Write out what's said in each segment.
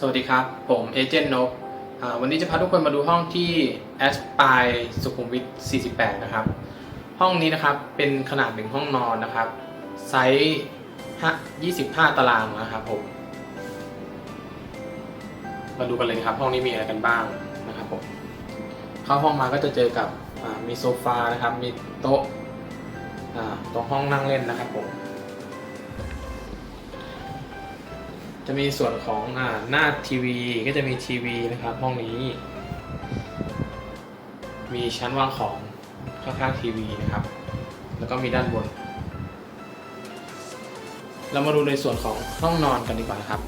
สวัสดีครับ ผมเอเจนต์นกวันนี้จะพาทุกคนมาดูห้องที่ a s p i r e สุขุมวิท 48 นะครับ ห้องนี้นะครับเป็นขนาดหนึ่งห้องนอนนะครับ ไซส์25 ตารางนะครับผม มาดูกันเลยครับ ห้องนี้มีอะไรกันบ้างนะครับผมเข้าห้องมาก็จะเจอกับมีโซฟานะครับ มีโต๊ะตรงห้องนั่งเล่นนะครับผม จะมีส่วนของอ่าหน้าทีวีก็จะมีทีวีนะครับห้องนี้ มีชั้นวางของข้างๆทีวีนะครับ แล้วก็มีด้านบน เรามาดูในส่วนของห้องนอนกันดีกว่านะครับ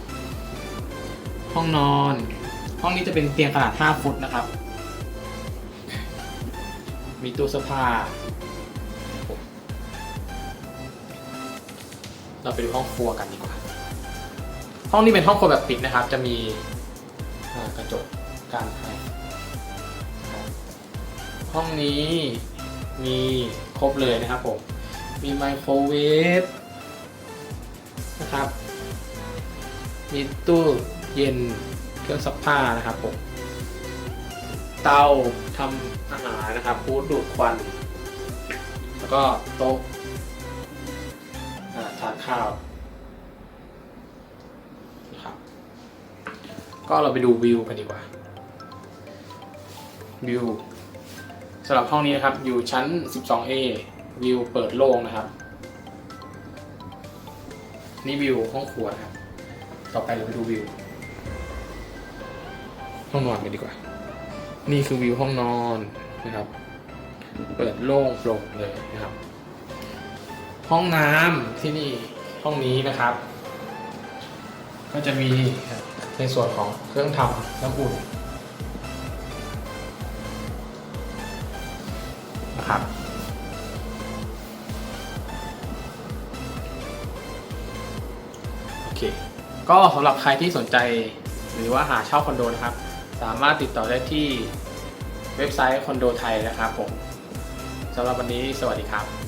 ห้องนอน ห้องนี้จะเป็นเตียงขนาด 5 ฟุตนะครับ มีตู้เสื้อผ้าเราไปดูห้องครัวกันดีกว่า ห้องนี้เป็นห้องครัวแบบปิดนะครับ จะมีกระจกกั้นให้ห้องนี้มีครบเลยนะครับผม มีไมโครเวฟนะครับ มีตู้เย็นเครื่องซักผ้านะครับผม เตาทำอาหารนะครับพูดดูดควัน แล้วก็โต๊ะอ่าทานข้าว นะครับ ก็เราไปดูวิวกันดีกว่าวิวสำหรับห้องนี้นะครับ อยู่ชั้น 12A วิวเปิดโล่งนะครับ นี่วิวห้องครัวนะครับ ต่อไปเราไปดูวิว ห้องนอนกันดีกว่า นี่คือวิวห้องนอนนะครับ เปิดโล่งโปร่งเลยนะครับ ห้องน้ำที่นี่ห้องนี้นะครับ ก็จะมีในส่วนของเครื่องทำน้ำอุ่นนะครับโอเค ก็สำหรับใครที่สนใจหรือว่าหาเช่าคอนโดนะครับ สามารถติดต่อได้ที่เว็บไซต์คอนโดไทยนะครับผมสำหรับวันนี้สวัสดีครับ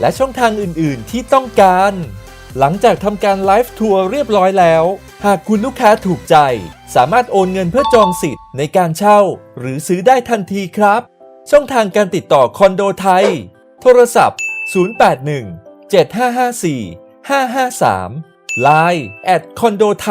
และช่องทางอื่นๆ ที่ต้องการ หลังจากทำการไลฟ์ทัวร์เรียบร้อยแล้ว หากคุณลูกค้าถูกใจ สามารถโอนเงินเพื่อจองสิทธิ์ในการเช่า หรือซื้อได้ทันทีครับ ช่องทางการติดต่อคอนโดไทย โทรศัพท์ 081 7554 553 Line แอดคอนโดไ